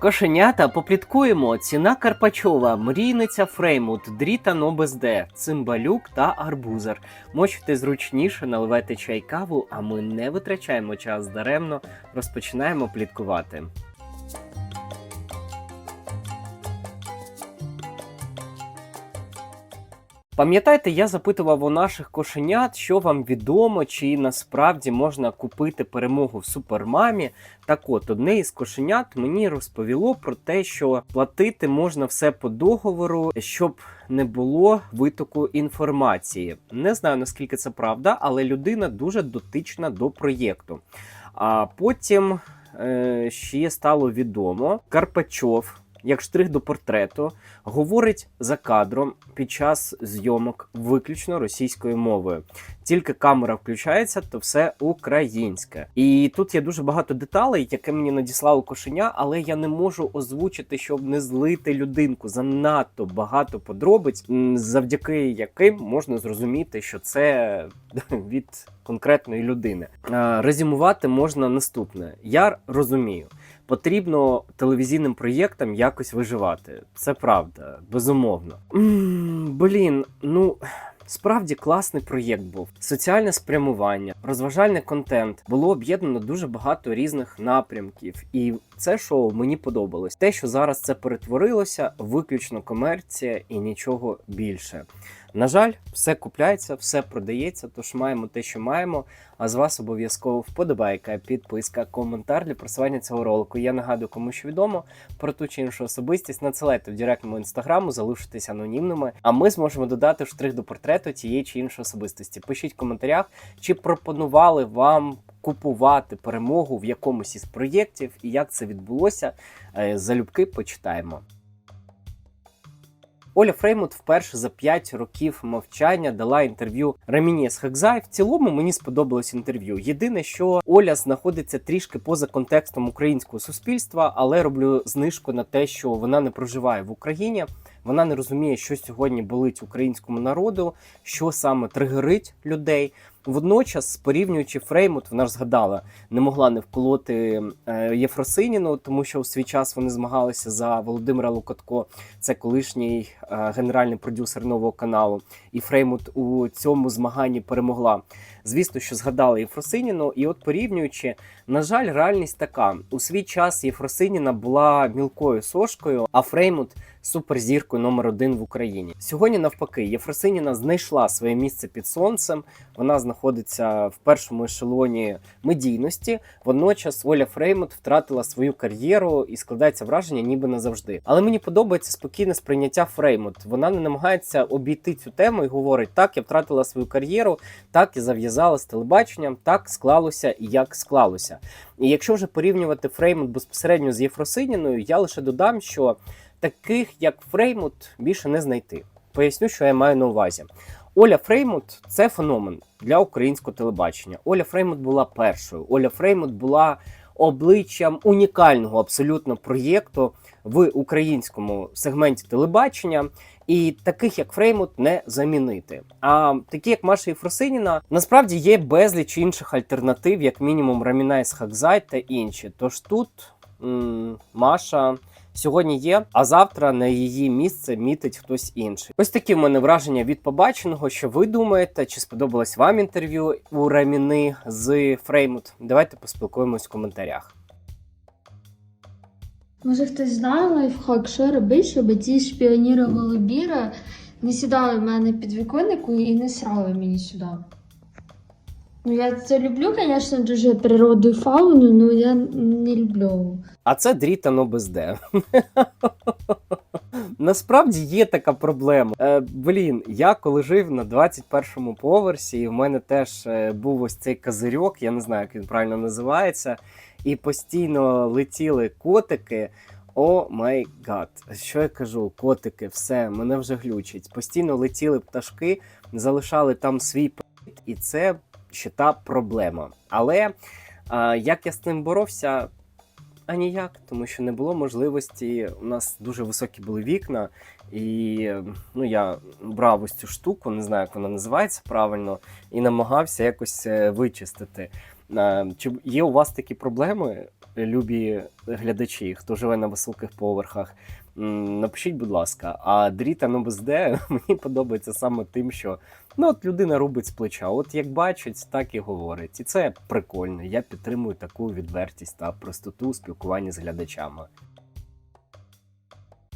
Кошенята, попліткуємо. Ціна Карпачова, мрійниця Фреймут, Дріта Нобезде, Цимбалюк та Арбузер. Мочите зручніше, наливайте чай каву, а ми не витрачаємо час даремно, розпочинаємо пліткувати. Пам'ятаєте, я запитував у наших кошенят, що вам відомо, чи насправді можна купити перемогу в супермамі. Так от, одне із кошенят мені розповіло про те, що платити можна все по договору, щоб не було витоку інформації. Не знаю наскільки це правда, але людина дуже дотична до проєкту. А потім е, ще стало відомо, Карпачов. Як штрих до портрету, говорить за кадром під час зйомок виключно російською мовою. Тільки камера включається, то все українське. І тут є дуже багато деталей, яке мені надіслало кошеня, але я не можу озвучити, щоб не злити людинку. Занадто багато подробиць, завдяки яким можна зрозуміти, що це від конкретної людини. Резюмувати можна наступне. Я розумію. Потрібно телевізійним проєктам якось виживати. Це правда, безумовно. м блін, ну. Справді класний проєкт був. Соціальне спрямування, розважальний контент. Було об'єднано дуже багато різних напрямків, і це шоу мені подобалось. Те, що зараз це перетворилося, виключно комерція і нічого більше. На жаль, все купляється, все продається, тож маємо те, що маємо. А з вас обов'язково вподобайка, підписка, коментар для просування цього ролику. Я нагадую, кому що відомо про ту чи іншу особистість. Надсилайте в директному інстаграму, залишитесь анонімними. А ми зможемо додати штрих до портрету тієї чи іншої особистості. Пишіть в коментарях, чи пропонували вам купувати перемогу в якомусь із проєктів, і як це відбулося. Е, Залюбки почитаємо. Оля Фреймут вперше за 5 років мовчання дала інтерв'ю Раміні Схакзай. В цілому мені сподобалось інтерв'ю. Єдине, що Оля знаходиться трішки поза контекстом українського суспільства, але роблю знижку на те, що вона не проживає в Україні. Вона не розуміє, що сьогодні болить українському народу, що саме тригерить людей. Водночас, порівнюючи Фреймут, вона ж згадала, не могла не вколоти е, Єфросиніну, тому що у свій час вони змагалися за Володимира Локотко, це колишній е, генеральний продюсер нового каналу. І Фреймут у цьому змаганні перемогла. Звісно, що згадала Єфросиніну, і от порівнюючи, на жаль, реальність така: у свій час Єфросиніна була мілкою сошкою, а Фреймут суперзіркою номер один в Україні. Сьогодні, навпаки, Єфросиніна знайшла своє місце під сонцем. Вона знаходиться в першому ешелоні медійності. Водночас Оля Фреймут втратила свою кар'єру і складається враження, ніби назавжди. Але мені подобається спокійне сприйняття Фреймут. Вона не намагається обійти цю тему і говорить: так, я втратила свою кар'єру, так і зав'язала з телебаченням, так склалося і як склалося. І якщо вже порівнювати Фреймут безпосередньо з Єфросиніною, я лише додам, що таких як Фреймут більше не знайти. Поясню, що я маю на увазі. Оля Фреймут це феномен для українського телебачення. Оля Фреймут була першою. Оля Фреймут була обличчям унікального абсолютно проєкту в українському сегменті телебачення. І таких як Фреймут не замінити. А такі, як Маша Єфросиніна, насправді є безліч інших альтернатив, як мінімум Рамінай Схакзай та інші. Тож тут м- Маша сьогодні є, а завтра на її місце мітить хтось інший. Ось такі в мене враження від побаченого. Що ви думаєте? Чи сподобалось вам інтерв'ю у Раміни з Фреймут? Давайте поспілкуємось в коментарях. Може хтось знає лайфхак, що робити, щоб ці шпіоніри голубіра не сідали в мене під віконнику і не срали мені сюди. Ну, я це люблю, звісно, дуже природу і фауну, але я не люблю. А це дріта но без де. Насправді є така проблема. Е, блін, я коли жив на 21-му поверсі, і в мене теж е, був ось цей козирьок, я не знаю, як він правильно називається, і постійно летіли котики. О май гад, що я кажу? Котики, все, мене вже глючить. Постійно летіли пташки, залишали там свій привід, і це ще та проблема. Але як я з ним боровся? А ніяк, тому що не було можливості. У нас дуже високі були вікна, і ну, я брав ось цю штуку, не знаю, як вона називається правильно, і намагався якось е, вичистити. Е, Чи є у вас такі проблеми, любі глядачі, хто живе на високих поверхах? Напишіть, будь ласка, а дріт НОБСД мені подобається саме тим, що ну от людина робить з плеча. От як бачить, так і говорить. І це прикольно. Я підтримую таку відвертість та простоту у спілкуванні з глядачами.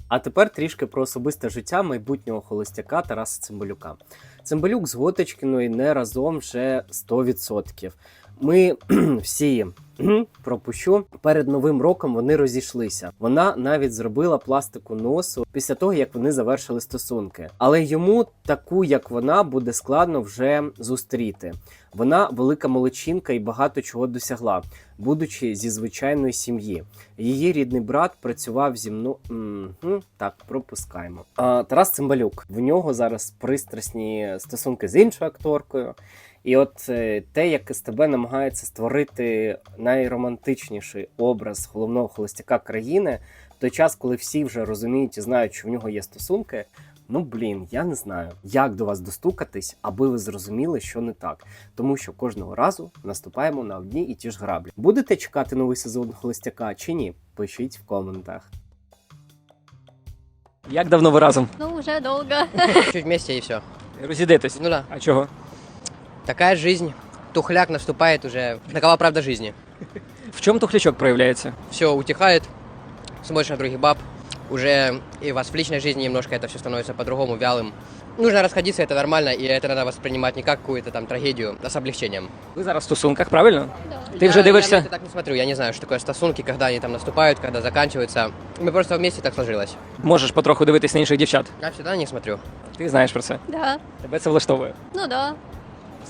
А тепер трішки про особисте життя майбутнього холостяка Тараса Цимбалюка. Цимбалюк з Готочкіною не разом вже 100%. Ми всі пропущу перед новим роком вони розійшлися. Вона навіть зробила пластику носу після того, як вони завершили стосунки. Але йому таку, як вона, буде складно вже зустріти. Вона велика молодчинка і багато чого досягла, будучи зі звичайної сім'ї. Її рідний брат працював зі мною. Так, пропускаємо. А, Тарас Цимбалюк. В нього зараз пристрасні стосунки з іншою акторкою. І от е, те, як СТБ намагається створити найромантичніший образ головного холостяка країни, в той час, коли всі вже розуміють і знають, що в нього є стосунки. Ну блін, я не знаю, як до вас достукатись, аби ви зрозуміли, що не так. Тому що кожного разу наступаємо на одні і ті ж граблі. Будете чекати новий сезон холостяка чи ні? Пишіть в коментах. Як давно ви разом? Ну, уже долго. Чуть вместе и все. Розійдетесь? Ну да, А чого? такая жизнь. Тухляк наступает уже. Такова правда жизни. В чому тухлячок проявляється? Все утихает, смотришь на других баб. Уже и у вас в личной жизни немножко это все становится по-другому, вялым. Нужно расходиться, это нормально, и это надо воспринимать не как какую-то там трагедию, а с облегчением. Ви зараз в стосунках, правильно? Да. Ти вже Я- дивишся? Я на это так не смотрю, я не знаю, что такое стосунки, когда они там наступают, когда заканчиваются. Мы просто вместе так сложилось. Можеш потроху дивитись на інших дівчат. Я всегда на них смотрю. Ти знаєш про це. Да. Тебе це влаштовує. Ну да.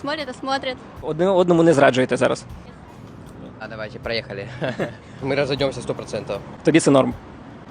Смотрит и смотрит. Одне одному не зраджуєте зараз. А давайте, проехали. Мы разойдемся сто процентов. Тобі це норм.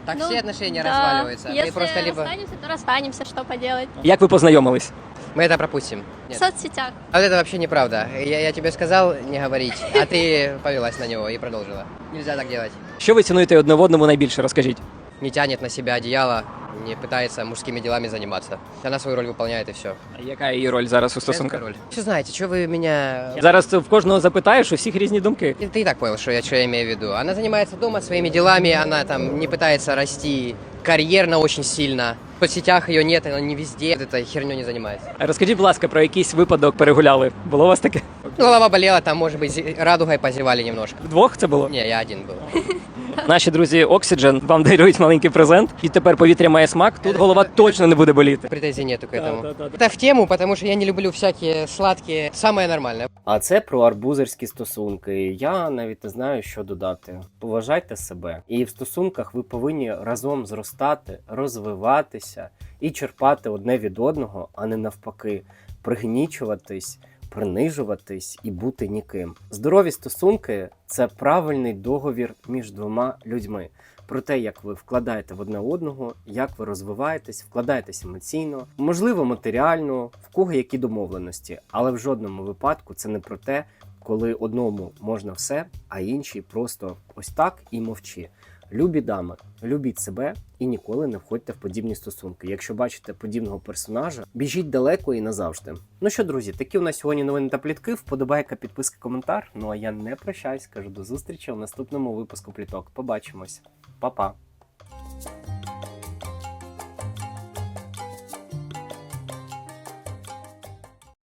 Так Ну, все отношения да. разваливаются. Если Мы просто либо... расстанемся, то расстанемся, что поделать. Як ви познайомились? Мы это пропустим. В Нет. соцсетях. А вот это вообще неправда. Я, я тебе сказал не говорить, а ты повелась на него и продолжила. Нельзя так делать. Що ви цінуєте одне в одному найбільше? Розкажіть. Не тянет на себя одеяло, не пытается мужскими делами заниматься. Она свою роль выполняет и все. А Яка її роль зараз у стосунках? роль. Все знаете, что вы меня... Зараз це в кожного запитаєш, у всіх різні думки. Ты и так понял, что я, что я имею в виду. Она занимается дома своими делами, она там не пытается расти карьерно очень сильно. В соцсетях ее нет, она не везде. Вот этой херней не занимается. А Розкажіть, будь ласка, про якийсь випадок перегуляли. Було у вас таке? Ну, голова болела, там, может быть, зи- радугой позевали немножко. Вдвох це було? Не, я один был. Наші друзі Oxygen вам дарують маленький презент. І тепер повітря має смак. Тут голова точно не буде боліти. Претензий нету к этому. Да, да, да. Это в тему, потому что я не люблю всякие сладкие. Самое нормальное. А це про арбузерські стосунки. Я навіть не знаю, що додати. Поважайте себе. І в стосунках ви повинні разом зростати, розвиватися і черпати одне від одного, а не навпаки, пригнічуватись, принижуватись і бути ніким. Здорові стосунки це правильний договір між двома людьми. Про те, як ви вкладаєте в одне одного, як ви розвиваєтесь, вкладаєтесь емоційно, можливо, матеріально, в кого які домовленості, але в жодному випадку це не про те, коли одному можна все, а інший просто ось так і мовчи. Любі дами, любіть себе і ніколи не входьте в подібні стосунки. Якщо бачите подібного персонажа, біжіть далеко і назавжди. Ну що, друзі, такі у нас сьогодні новини та плітки. Вподобайка, підписка, коментар. Ну а я не прощаюсь, кажу до зустрічі у наступному випуску пліток. Побачимось, Па-па.